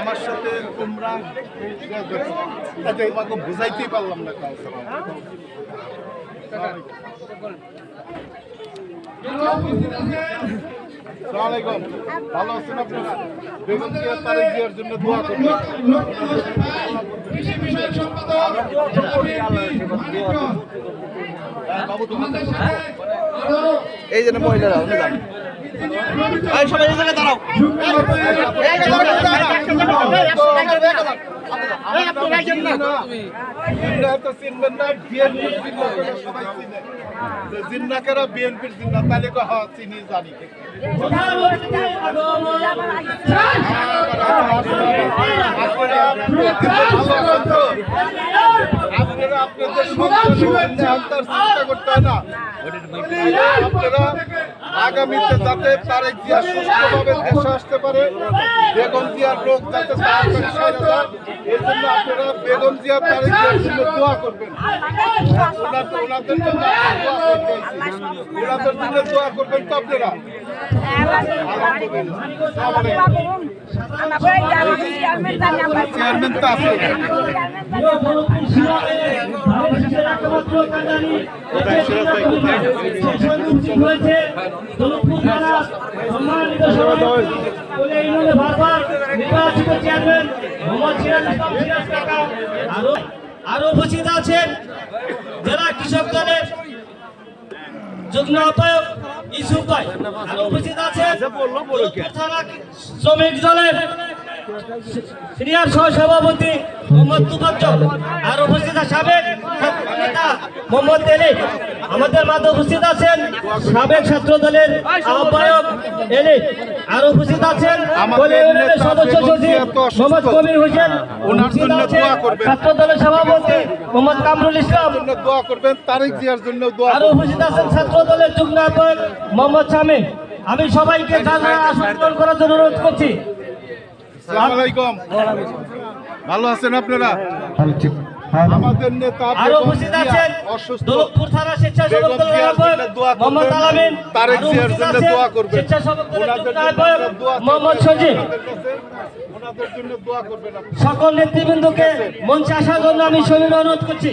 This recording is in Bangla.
আমার সাথে তোমরা বুঝাইতেই পারলাম না তারেক জিয়ার জন্য দোয়া করবেন। হ্যাঁ, বাবু তোমার এই জন্য মহিলারা উনি যান এই সবাই এই জায়গায় দাঁড়াও জিন্নাকেরা বিএনপির জিন্না তাহলে কো হ্যাঁ চিনি জানি। আপনারা আপনাদের সন্তান আনতার চিন্তা করতে হয় না আপনারা আগামীতে যাতে তারেক জিয়া সুস্থভাবে দেশে আসতে পারে বেগম জিয়ার রোগ যাতে তাড়াতাড়ি সেরে যায় জন্য আপনারা বেগম জিয়া তারেক জিয়ার দোয়া করবেন ওনাদের ওনাদের জন্য দোয়া ওনাদের করবেন তো আপনারা চেয়ারম্যান তো আছে আরও উপস্থিত আছেন জেলা কৃষক দলের যুগ্ম আহ্বায়ক ইসুফ আরও উপস্থিত আছেন শ্রমিক দলের সিনিয়র সহ সভাপতি মোহাম্মদ তুফাজ্জল আর উপস্থিত আছে মোহাম্মদ এলি আমাদের মাঝে উপস্থিত আছেন সাবেক ছাত্র দলের আহ্বায়ক এলি আর উপস্থিত আছেন সদস্য সচিব। মোহাম্মদ কবির হোসেন উপস্থিত আছেন করবেন। ছাত্র দলের সভাপতি মোহাম্মদ কামরুল ইসলাম। দোয়া করবেন তারেক জিয়ার জন্য দোয়া আরও উপস্থিত আছেন ছাত্র দলের যুগ্ম আহ্বায়ক মোহাম্মদ শামী আমি সবাইকে জানালা আসন করার জন্য অনুরোধ করছি। আসসালামু আলাইকুম। ভালো আছেন আপনারা? আমাদের নেতা আরও উপস্থিত আছেন দৌলতপুর থানা স্বেচ্ছাসেবক দলের আহ্বায়ক মোহাম্মদ আলামিন। তারেক জিয়ার জন্য দোয়া করবেন। স্বেচ্ছাসেবক দলের আহ্বায়ক আপনারা দোয়া করবেন। মোহাম্মদ সজীব। ওনাদের জন্য দোয়া করবেন সকল নেতৃবৃন্দকে মঞ্চে আসার জন্য আমি সবিনয় অনুরোধ করছি।